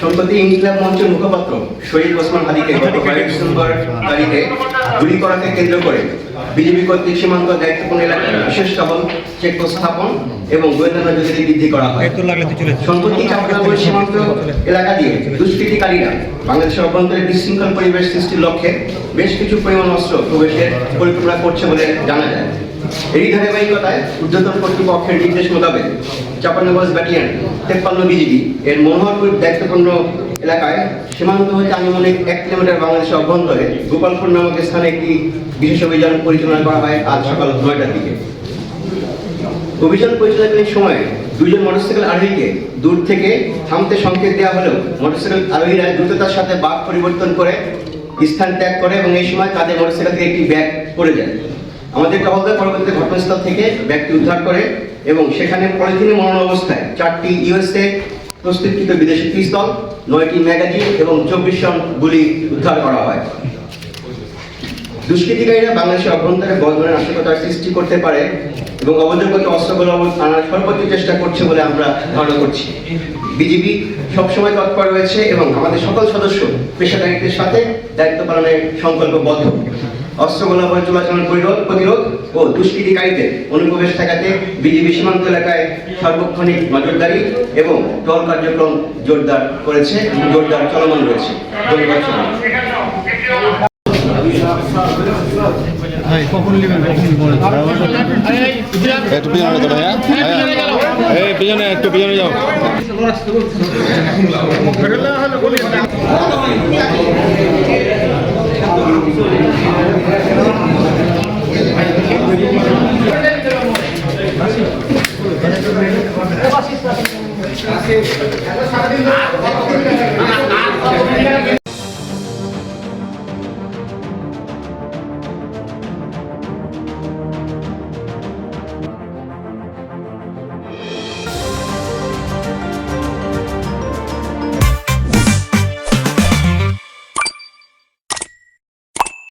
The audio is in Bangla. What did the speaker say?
সম্প্রতি ইনকিলাব মঞ্চের মুখপাত্র শহীদ ওসমান হাদিকে গত কয়েক ডিসেম্বর তারিখে গুলি করাকে কেন্দ্র করে বিজেপি কর্তৃক সীমান্ত দায়িত্বপূর্ণ এলাকায় বিশেষ টহল চেকপোস্ট স্থাপন এবং গোয়েন্দা নজরদারি বৃদ্ধি করা হয়। সম্প্রতি চাপনগর সীমান্ত এলাকা দিয়ে দুষ্কৃতিকারীরা বাংলাদেশের অভ্যন্তরে বিশৃঙ্খল পরিবেশ সৃষ্টির লক্ষ্যে বেশ কিছু পরিমাণ অস্ত্র প্রবেশের পরিকল্পনা করছে বলে জানা যায়। এই ধারাবাহিকতায় ঊর্ধ্বতন কর্তৃপক্ষের নির্দেশ মোতাবেক চাপানগঞ্জ ব্যাটালিয়ন তেপ্পান্ন বিজিবি এর মনোহরপুর দায়িত্বপূর্ণ এলাকায় সীমান্ত হতে আনুমানিক এক কিলোমিটার বাংলাদেশের অভ্যন্তরে গোপালপুর নামক স্থানে একটি বিশেষ অভিযান পরিচালনা করা হয় আজ সকাল নয়টার দিকে। অভিযান পরিচালনাকালীন সময়ে দুইজন মোটরসাইকেল আরোহীকে দূর থেকে থামতে সংকেত দেওয়া হলেও মোটরসাইকেল আরোহীরা দ্রুততার সাথে বাঘ পরিবর্তন করে স্থান ত্যাগ করে এবং এই সময় তাদের মোটরসাইকেল থেকে একটি ব্যাগ পড়ে যায়। আমাদের টহলদার পরবর্তী ঘটনাস্থল থেকে ব্যাগটি উদ্ধার করে এবং সেখানে পলিথিনে মরণ অবস্থায় চারটি ইউএসএ প্রস্তুতকৃত বিদেশি পিস্তল, নয়টি ম্যাগাজিন এবং চব্বিশ জন গুলি উদ্ধার করা হয়। দুষ্কৃতিকারীরা বাংলাদেশের অভ্যন্তরে বড় ধরনের নাশকতার সৃষ্টি করতে পারে এবং অবৈধগত অস্ত্রগুলো আনার সর্বোচ্চ চেষ্টা করছে বলে আমরা ধারণা করছি। বিজিবি সবসময় তৎপর রয়েছে এবং আমাদের সকল সদস্য, পেশাদারিত্বের সাথে দায়িত্ব পালনের সংকল্পবদ্ধ অস্ত্রগুলো চলাচল পরিরোধ প্রতিরোধ ও দুষ্কৃতিকারীদের অনুপ্রবেশ ঠেকাতে বিজিবি সীমান্ত এলাকায় সার্বক্ষণিক নজরদারি এবং টহল কার্যক্রম জোরদার করেছে জোরদার চলমান রয়েছে। ধন্যবাদ একটু পিছনে যাও। সারাদিন